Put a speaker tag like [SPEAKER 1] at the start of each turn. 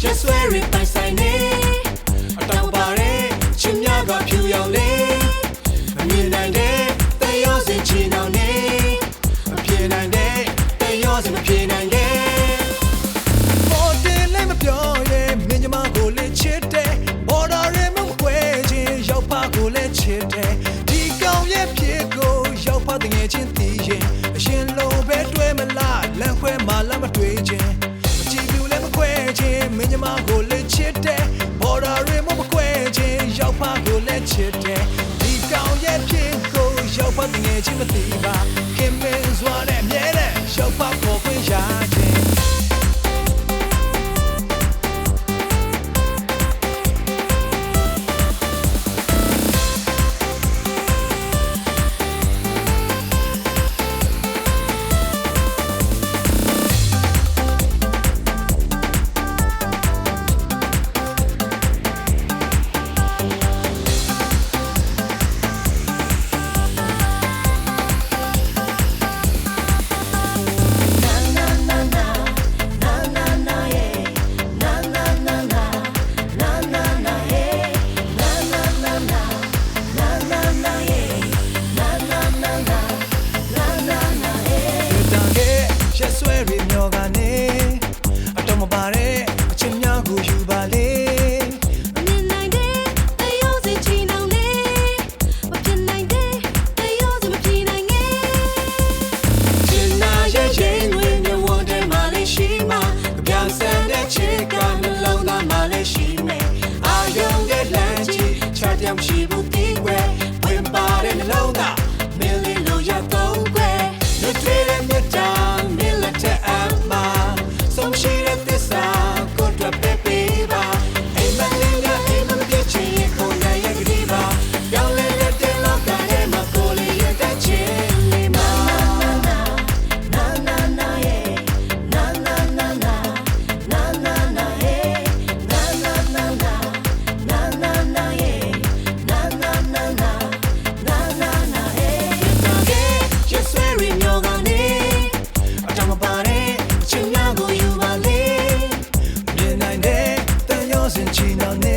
[SPEAKER 1] just wear it by signing. ဖြစ်တ
[SPEAKER 2] ယ်ဒီကောင်ရဲ့ဖြစ်ကိုရောက်ပါငယ်ချင်းမသိပါခင်မင်းစွာနဲ့အမြဲတမ်း
[SPEAKER 1] ရောက်ပါဖို့ခွင့်ရချ
[SPEAKER 2] 想起那年。